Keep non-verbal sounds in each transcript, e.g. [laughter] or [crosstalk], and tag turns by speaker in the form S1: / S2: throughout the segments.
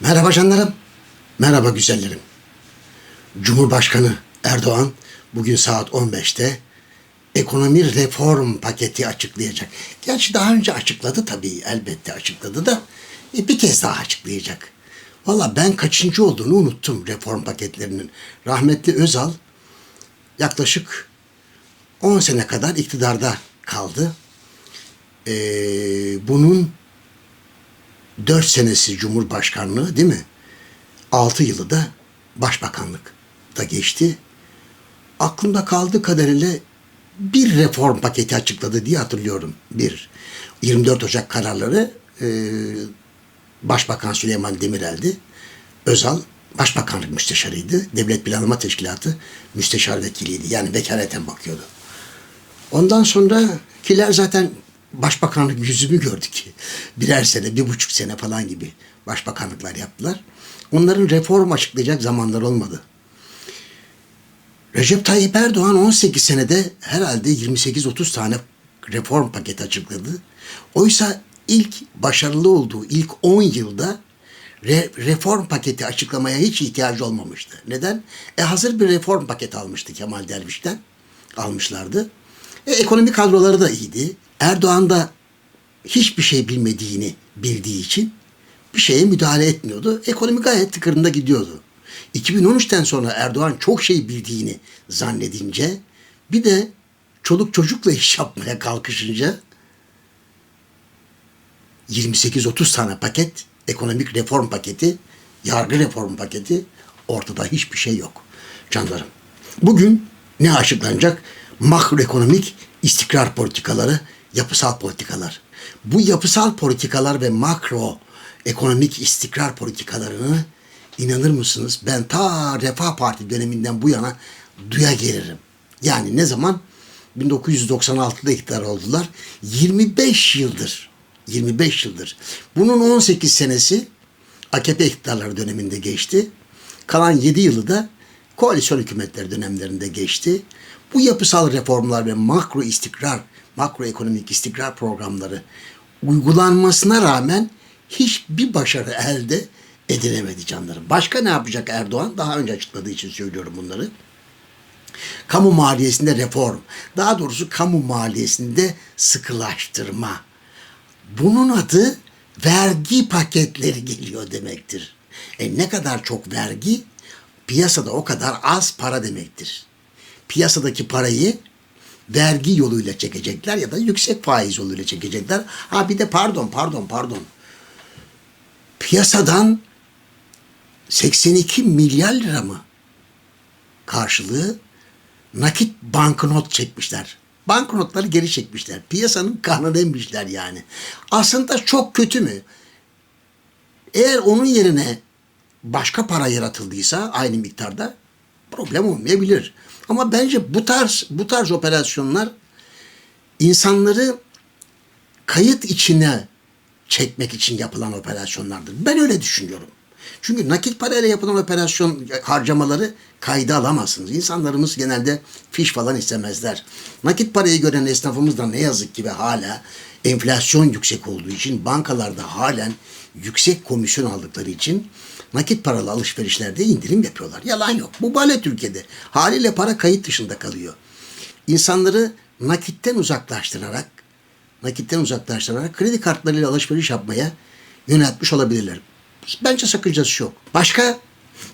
S1: Merhaba canlarım. Merhaba güzellerim. Cumhurbaşkanı Erdoğan bugün saat 15'te ekonomi reform paketi açıklayacak. Gerçi daha önce açıkladı tabii elbette açıkladı da e, bir kez daha açıklayacak. Valla ben kaçıncı olduğunu unuttum reform paketlerinin. Rahmetli Özal yaklaşık 10 sene kadar iktidarda kaldı. Ee, bunun 4 senesi Cumhurbaşkanlığı değil mi? 6 yılı da başbakanlık da geçti. Aklımda kaldığı kadarıyla bir reform paketi açıkladı diye hatırlıyorum. Bir. 24 Ocak kararları e, Başbakan Süleyman Demirel'di. Özal Başbakanlık müsteşarıydı. Devlet Planlama Teşkilatı müsteşar vekiliydi. Yani vekaleten bakıyordu. Ondan sonra kiler zaten başbakanlık yüzümü gördü ki. Birer sene, bir buçuk sene falan gibi başbakanlıklar yaptılar. Onların reform açıklayacak zamanlar olmadı. Recep Tayyip Erdoğan 18 senede herhalde 28-30 tane reform paketi açıkladı. Oysa ilk başarılı olduğu ilk 10 yılda re- reform paketi açıklamaya hiç ihtiyacı olmamıştı. Neden? E hazır bir reform paketi almıştı Kemal Derviş'ten. Almışlardı. E, ekonomi kadroları da iyiydi. Erdoğan da hiçbir şey bilmediğini bildiği için bir şeye müdahale etmiyordu. Ekonomi gayet tıkırında gidiyordu. 2013'ten sonra Erdoğan çok şey bildiğini zannedince bir de çoluk çocukla iş yapmaya kalkışınca 28-30 tane paket, ekonomik reform paketi, yargı reform paketi ortada hiçbir şey yok. Canlarım. Bugün ne açıklanacak? Makroekonomik istikrar politikaları, yapısal politikalar. Bu yapısal politikalar ve makro ekonomik istikrar politikalarını inanır mısınız? Ben ta Refah Parti döneminden bu yana duya gelirim. Yani ne zaman? 1996'da iktidar oldular. 25 yıldır. 25 yıldır. Bunun 18 senesi AKP iktidarları döneminde geçti. Kalan 7 yılı da koalisyon hükümetleri dönemlerinde geçti. Bu yapısal reformlar ve makro istikrar, makroekonomik istikrar programları uygulanmasına rağmen hiçbir başarı elde edilemedi canlarım. Başka ne yapacak Erdoğan? Daha önce açıkladığı için söylüyorum bunları. Kamu maliyesinde reform. Daha doğrusu kamu maliyesinde sıkılaştırma. Bunun adı vergi paketleri geliyor demektir. E ne kadar çok vergi piyasada o kadar az para demektir. Piyasadaki parayı vergi yoluyla çekecekler ya da yüksek faiz yoluyla çekecekler. Ha bir de pardon pardon pardon. Piyasadan 82 milyar lira mı karşılığı nakit banknot çekmişler. Banknotları geri çekmişler. Piyasanın kanını emmişler yani. Aslında çok kötü mü? Eğer onun yerine başka para yaratıldıysa aynı miktarda problem olmayabilir. Ama bence bu tarz bu tarz operasyonlar insanları kayıt içine çekmek için yapılan operasyonlardır. Ben öyle düşünüyorum. Çünkü nakit parayla yapılan operasyon harcamaları kayda alamazsınız. İnsanlarımız genelde fiş falan istemezler. Nakit parayı gören esnafımız da ne yazık ki ve hala enflasyon yüksek olduğu için bankalarda halen yüksek komisyon aldıkları için nakit paralı alışverişlerde indirim yapıyorlar. Yalan yok. Bu böyle Türkiye'de. Haliyle para kayıt dışında kalıyor. İnsanları nakitten uzaklaştırarak nakitten uzaklaştırarak kredi kartlarıyla alışveriş yapmaya yöneltmiş olabilirler. Bence sakıncası yok. Başka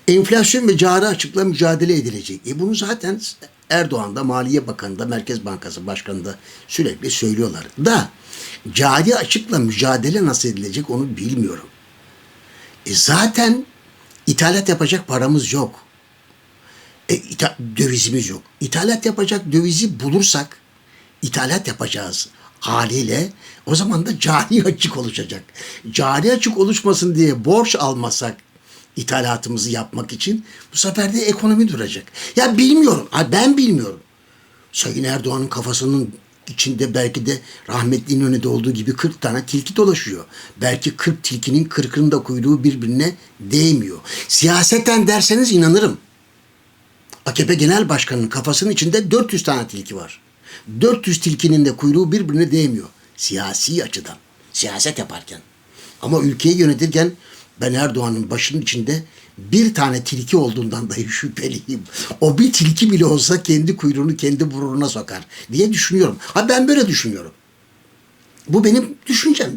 S1: enflasyon ve cari açıkla mücadele edilecek. E bunu zaten Erdoğan da Maliye Bakanı da Merkez Bankası Başkanı da sürekli söylüyorlar. Da cari açıkla mücadele nasıl edilecek onu bilmiyorum. E zaten ithalat yapacak paramız yok. E, ita- dövizimiz yok. İthalat yapacak dövizi bulursak ithalat yapacağız haliyle o zaman da cari [laughs] açık oluşacak. Cari açık oluşmasın diye borç almasak ithalatımızı yapmak için bu sefer de ekonomi duracak. Ya bilmiyorum. Ben bilmiyorum. Sayın Erdoğan'ın kafasının içinde belki de rahmetli İnönü'de olduğu gibi 40 tane tilki dolaşıyor. Belki 40 tilkinin 40'ının da kuyruğu birbirine değmiyor. Siyaseten derseniz inanırım. AKP Genel Başkanı'nın kafasının içinde 400 tane tilki var. 400 tilkinin de kuyruğu birbirine değmiyor. Siyasi açıdan. Siyaset yaparken. Ama ülkeyi yönetirken Ben Erdoğan'ın başının içinde bir tane tilki olduğundan dahi şüpheliyim. O bir tilki bile olsa kendi kuyruğunu kendi burnuna sokar diye düşünüyorum. Ha ben böyle düşünüyorum. Bu benim düşüncem.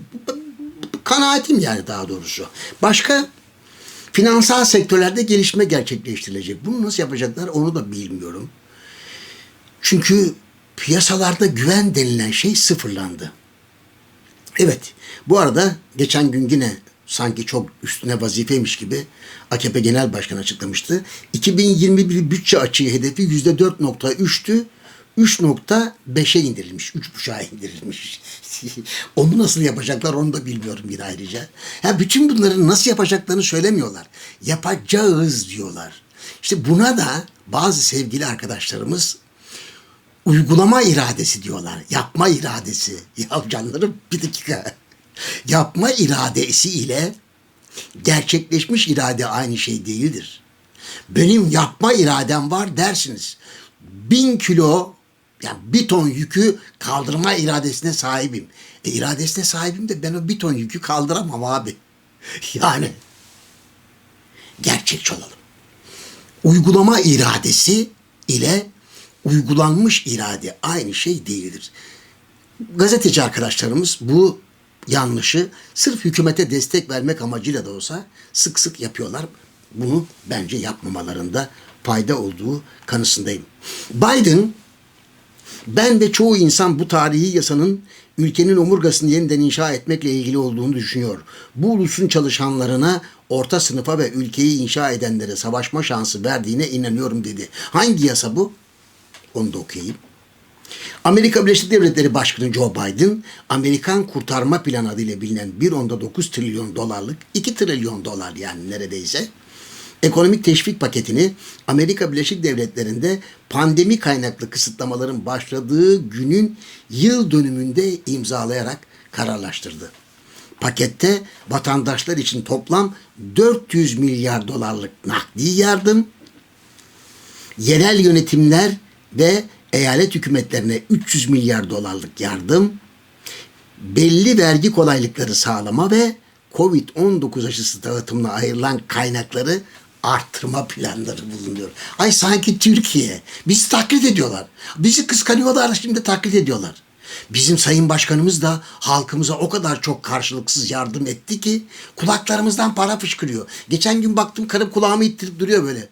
S1: Kanaatim yani daha doğrusu. Başka finansal sektörlerde gelişme gerçekleştirilecek. Bunu nasıl yapacaklar onu da bilmiyorum. Çünkü piyasalarda güven denilen şey sıfırlandı. Evet. Bu arada geçen gün yine sanki çok üstüne vazifeymiş gibi AKP Genel Başkanı açıklamıştı. 2021 bütçe açığı hedefi %4.3'tü. 3.5'e indirilmiş. 3.5'a indirilmiş. [laughs] onu nasıl yapacaklar onu da bilmiyorum yine ayrıca. Ya bütün bunları nasıl yapacaklarını söylemiyorlar. Yapacağız diyorlar. İşte buna da bazı sevgili arkadaşlarımız uygulama iradesi diyorlar. Yapma iradesi. [laughs] Ya canlarım bir dakika. Yapma iradesi ile gerçekleşmiş irade aynı şey değildir. Benim yapma iradem var dersiniz. Bin kilo yani bir ton yükü kaldırma iradesine sahibim. E iradesine sahibim de ben o bir ton yükü kaldıramam abi. [laughs] Yani gerçekçi olalım. Uygulama iradesi ile uygulanmış irade aynı şey değildir. Gazeteci arkadaşlarımız bu yanlışı sırf hükümete destek vermek amacıyla da olsa sık sık yapıyorlar. Bunu bence yapmamalarında fayda olduğu kanısındayım. Biden ben ve çoğu insan bu tarihi yasanın ülkenin omurgasını yeniden inşa etmekle ilgili olduğunu düşünüyor. Bu ulusun çalışanlarına, orta sınıfa ve ülkeyi inşa edenlere savaşma şansı verdiğine inanıyorum dedi. Hangi yasa bu? Onu da okuyayım. Amerika Birleşik Devletleri Başkanı Joe Biden, Amerikan Kurtarma Planı adıyla bilinen 1.9 trilyon dolarlık, 2 trilyon dolar yani neredeyse, ekonomik teşvik paketini Amerika Birleşik Devletleri'nde pandemi kaynaklı kısıtlamaların başladığı günün yıl dönümünde imzalayarak kararlaştırdı. Pakette vatandaşlar için toplam 400 milyar dolarlık nakdi yardım, yerel yönetimler ve eyalet hükümetlerine 300 milyar dolarlık yardım, belli vergi kolaylıkları sağlama ve Covid-19 aşısı dağıtımına ayrılan kaynakları artırma planları bulunuyor. Ay sanki Türkiye. Bizi taklit ediyorlar. Bizi kıskanıyorlar şimdi taklit ediyorlar. Bizim Sayın Başkanımız da halkımıza o kadar çok karşılıksız yardım etti ki kulaklarımızdan para fışkırıyor. Geçen gün baktım karım kulağımı ittirip duruyor böyle.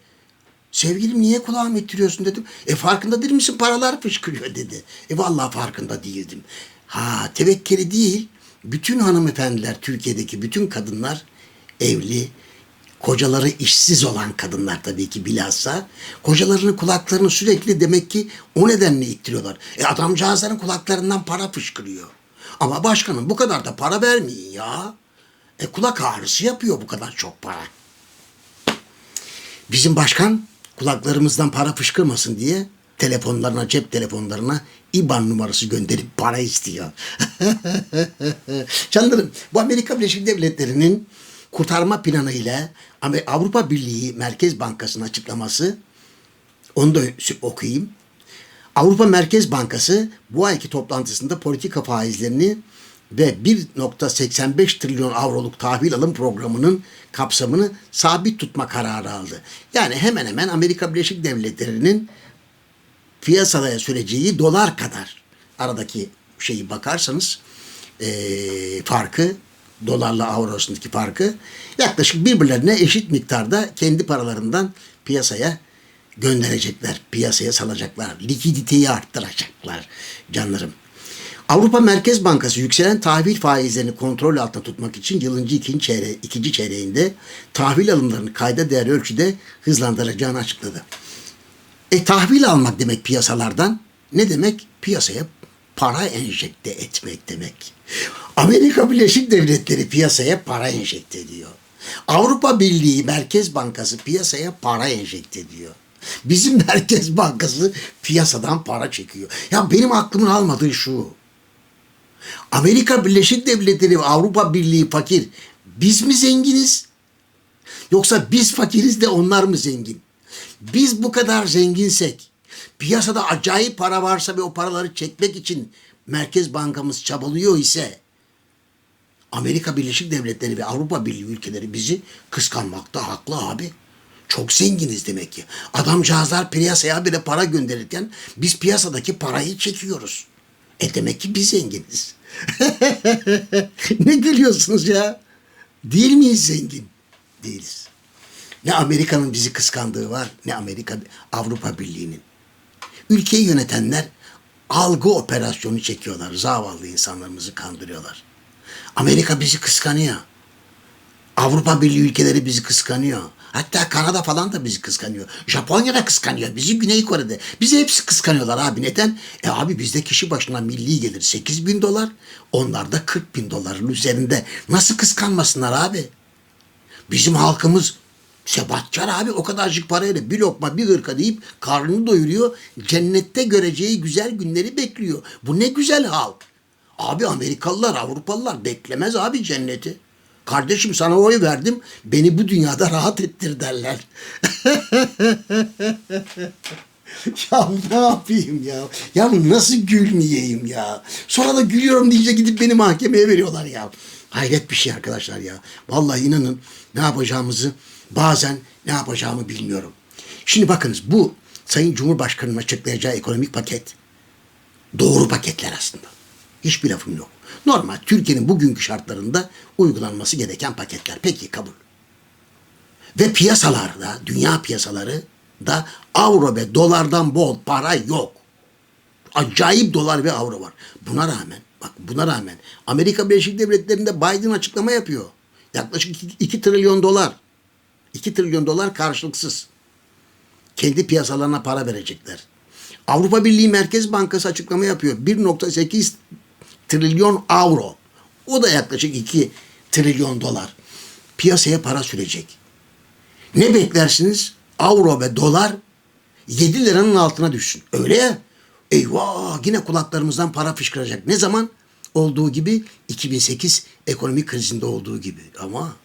S1: Sevgilim niye kulağımı ittiriyorsun dedim. E farkında değil misin paralar fışkırıyor dedi. E vallahi farkında değildim. Ha tevekkeli değil. Bütün hanımefendiler Türkiye'deki bütün kadınlar evli, kocaları işsiz olan kadınlar tabii ki bilhassa kocalarının kulaklarını sürekli demek ki o nedenle ittiriyorlar. E adamcağızların kulaklarından para fışkırıyor. Ama başkanım bu kadar da para vermeyin ya. E kulak ağrısı yapıyor bu kadar çok para. Bizim başkan kulaklarımızdan para fışkırmasın diye telefonlarına, cep telefonlarına IBAN numarası gönderip para istiyor. [laughs] Canlarım bu Amerika Birleşik Devletleri'nin kurtarma planı ile Avrupa Birliği Merkez Bankası'nın açıklaması onu da okuyayım. Avrupa Merkez Bankası bu ayki toplantısında politika faizlerini ve 1.85 trilyon avroluk tahvil alım programının kapsamını sabit tutma kararı aldı. Yani hemen hemen Amerika Birleşik Devletleri'nin piyasaya süreceği dolar kadar aradaki şeyi bakarsanız e, farkı dolarla avro arasındaki farkı yaklaşık birbirlerine eşit miktarda kendi paralarından piyasaya gönderecekler. Piyasaya salacaklar. Likiditeyi arttıracaklar canlarım. Avrupa Merkez Bankası yükselen tahvil faizlerini kontrol altında tutmak için yılın ikinci, çeyre ikinci çeyreğinde tahvil alımlarını kayda değer ölçüde hızlandıracağını açıkladı. E tahvil almak demek piyasalardan ne demek? Piyasaya para enjekte etmek demek. Amerika Birleşik Devletleri piyasaya para enjekte ediyor. Avrupa Birliği Merkez Bankası piyasaya para enjekte ediyor. Bizim [laughs] Merkez Bankası piyasadan para çekiyor. Ya benim aklımın almadığı şu. Amerika Birleşik Devletleri ve Avrupa Birliği fakir. Biz mi zenginiz? Yoksa biz fakiriz de onlar mı zengin? Biz bu kadar zenginsek, piyasada acayip para varsa ve o paraları çekmek için Merkez Bankamız çabalıyor ise Amerika Birleşik Devletleri ve Avrupa Birliği ülkeleri bizi kıskanmakta haklı abi. Çok zenginiz demek ki. Adamcağızlar piyasaya bile para gönderirken biz piyasadaki parayı çekiyoruz. E demek ki biz zenginiz. [laughs] ne gülüyorsunuz ya? Değil miyiz zengin? Değiliz. Ne Amerika'nın bizi kıskandığı var ne Amerika Avrupa Birliği'nin. Ülkeyi yönetenler algı operasyonu çekiyorlar. Zavallı insanlarımızı kandırıyorlar. Amerika bizi kıskanıyor. Avrupa Birliği ülkeleri bizi kıskanıyor. Hatta Kanada falan da bizi kıskanıyor. Japonya da kıskanıyor. Bizi Güney Kore'de. Bizi hepsi kıskanıyorlar abi. Neden? E abi bizde kişi başına milli gelir 8 bin dolar. Onlarda 40 bin doların üzerinde. Nasıl kıskanmasınlar abi? Bizim halkımız sebatçar abi o kadarcık parayla bir lokma bir hırka deyip karnını doyuruyor. Cennette göreceği güzel günleri bekliyor. Bu ne güzel halk. Abi Amerikalılar, Avrupalılar beklemez abi cenneti. Kardeşim sana oy verdim. Beni bu dünyada rahat ettir derler. [laughs] ya ne yapayım ya? Ya nasıl gülmeyeyim ya? Sonra da gülüyorum deyince gidip beni mahkemeye veriyorlar ya. Hayret bir şey arkadaşlar ya. Vallahi inanın ne yapacağımızı bazen ne yapacağımı bilmiyorum. Şimdi bakınız bu Sayın Cumhurbaşkanı'nın açıklayacağı ekonomik paket doğru paketler aslında. Hiçbir lafım yok. Normal Türkiye'nin bugünkü şartlarında uygulanması gereken paketler. Peki kabul. Ve piyasalarda, dünya piyasaları da avro ve dolardan bol para yok. Acayip dolar ve avro var. Buna rağmen, bak buna rağmen Amerika Birleşik Devletleri'nde Biden açıklama yapıyor. Yaklaşık 2 trilyon dolar. 2 trilyon dolar karşılıksız. Kendi piyasalarına para verecekler. Avrupa Birliği Merkez Bankası açıklama yapıyor. 1.8 trilyon avro. O da yaklaşık 2 trilyon dolar. Piyasaya para sürecek. Ne beklersiniz? Avro ve dolar 7 liranın altına düşsün. Öyle ya. Eyvah yine kulaklarımızdan para fışkıracak. Ne zaman? Olduğu gibi 2008 ekonomik krizinde olduğu gibi. Ama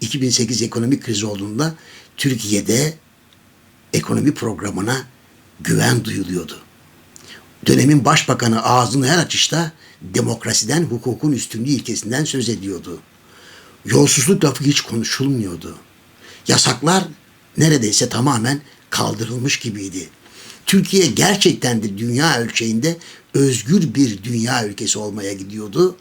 S1: 2008 ekonomik krizi olduğunda Türkiye'de ekonomi programına güven duyuluyordu. Dönemin başbakanı ağzını her açışta demokrasiden, hukukun üstünlüğü ilkesinden söz ediyordu. Yolsuzluk lafı hiç konuşulmuyordu. Yasaklar neredeyse tamamen kaldırılmış gibiydi. Türkiye gerçekten de dünya ölçeğinde özgür bir dünya ülkesi olmaya gidiyordu.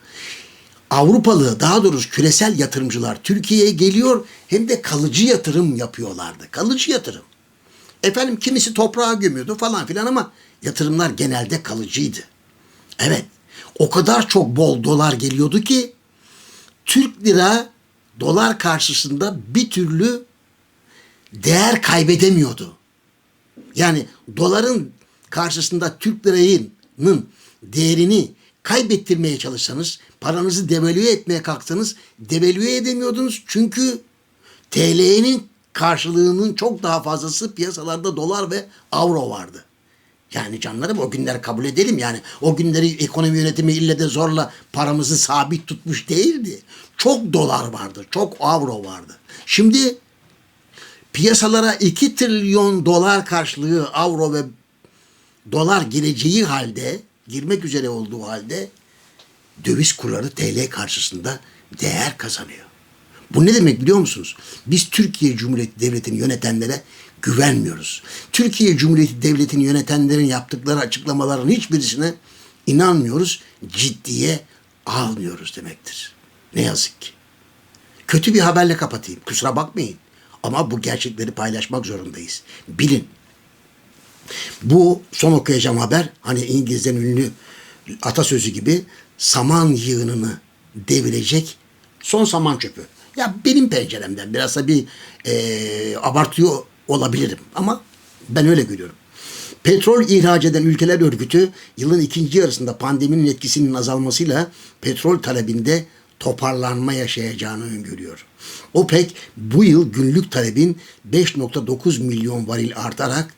S1: Avrupalı daha doğrusu küresel yatırımcılar Türkiye'ye geliyor hem de kalıcı yatırım yapıyorlardı. Kalıcı yatırım. Efendim kimisi toprağa gömüyordu falan filan ama yatırımlar genelde kalıcıydı. Evet o kadar çok bol dolar geliyordu ki Türk lira dolar karşısında bir türlü değer kaybedemiyordu. Yani doların karşısında Türk lirasının değerini kaybettirmeye çalışsanız, paranızı devalüe etmeye kalksanız devalüe edemiyordunuz. Çünkü TL'nin karşılığının çok daha fazlası piyasalarda dolar ve avro vardı. Yani canlarım o günleri kabul edelim yani. O günleri ekonomi yönetimi ille de zorla paramızı sabit tutmuş değildi. Çok dolar vardı, çok avro vardı. Şimdi piyasalara 2 trilyon dolar karşılığı avro ve dolar gireceği halde, girmek üzere olduğu halde döviz kurları TL karşısında değer kazanıyor. Bu ne demek biliyor musunuz? Biz Türkiye Cumhuriyeti Devleti'ni yönetenlere güvenmiyoruz. Türkiye Cumhuriyeti Devleti'ni yönetenlerin yaptıkları açıklamaların hiçbirisine inanmıyoruz, ciddiye almıyoruz demektir. Ne yazık ki. Kötü bir haberle kapatayım. Kusura bakmayın. Ama bu gerçekleri paylaşmak zorundayız. Bilin. Bu son okuyacağım haber hani İngilizlerin ünlü atasözü gibi saman yığınını devirecek son saman çöpü. Ya benim penceremden biraz da bir e, abartıyor olabilirim ama ben öyle görüyorum. Petrol ihraç eden ülkeler örgütü yılın ikinci yarısında pandeminin etkisinin azalmasıyla petrol talebinde toparlanma yaşayacağını öngörüyor. OPEC bu yıl günlük talebin 5.9 milyon varil artarak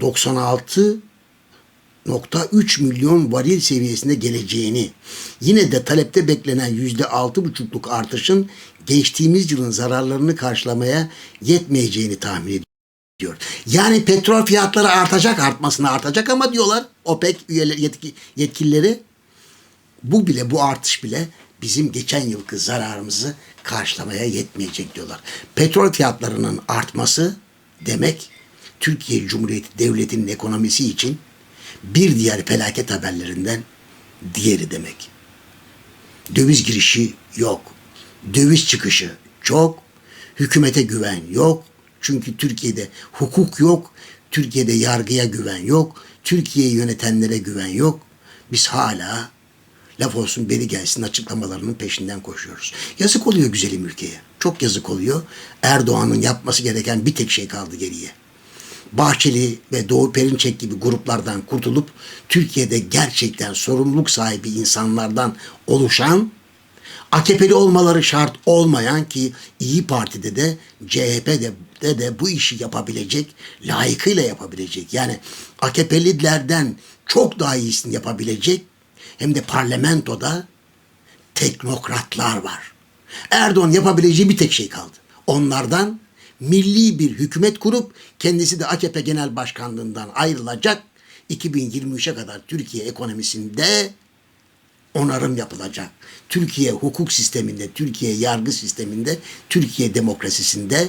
S1: 96 %3 milyon varil seviyesine geleceğini, yine de talepte beklenen %6,5'luk artışın geçtiğimiz yılın zararlarını karşılamaya yetmeyeceğini tahmin ediyor. Yani petrol fiyatları artacak, artmasına artacak ama diyorlar OPEC üyeleri, yetki, yetkilileri bu bile, bu artış bile bizim geçen yılki zararımızı karşılamaya yetmeyecek diyorlar. Petrol fiyatlarının artması demek Türkiye Cumhuriyeti Devleti'nin ekonomisi için bir diğer felaket haberlerinden diğeri demek. Döviz girişi yok. Döviz çıkışı çok. Hükümete güven yok. Çünkü Türkiye'de hukuk yok. Türkiye'de yargıya güven yok. Türkiye'yi yönetenlere güven yok. Biz hala laf olsun beri gelsin açıklamalarının peşinden koşuyoruz. Yazık oluyor güzelim ülkeye. Çok yazık oluyor. Erdoğan'ın yapması gereken bir tek şey kaldı geriye. Bahçeli ve Doğu Perinçek gibi gruplardan kurtulup Türkiye'de gerçekten sorumluluk sahibi insanlardan oluşan AKP'li olmaları şart olmayan ki İyi Parti'de de CHP'de de, de bu işi yapabilecek, layıkıyla yapabilecek. Yani AKP'lilerden çok daha iyisini yapabilecek hem de parlamentoda teknokratlar var. Erdoğan yapabileceği bir tek şey kaldı. Onlardan milli bir hükümet kurup kendisi de AKP Genel Başkanlığından ayrılacak. 2023'e kadar Türkiye ekonomisinde onarım yapılacak. Türkiye hukuk sisteminde, Türkiye yargı sisteminde, Türkiye demokrasisinde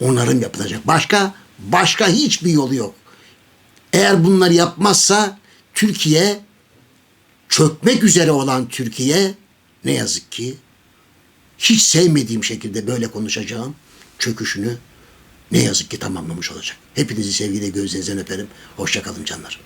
S1: onarım yapılacak. Başka başka hiçbir yolu yok. Eğer bunları yapmazsa Türkiye çökmek üzere olan Türkiye ne yazık ki hiç sevmediğim şekilde böyle konuşacağım çöküşünü ne yazık ki tamamlamış olacak. Hepinizi sevgiyle gözlerinizden öperim. Hoşçakalın canlar.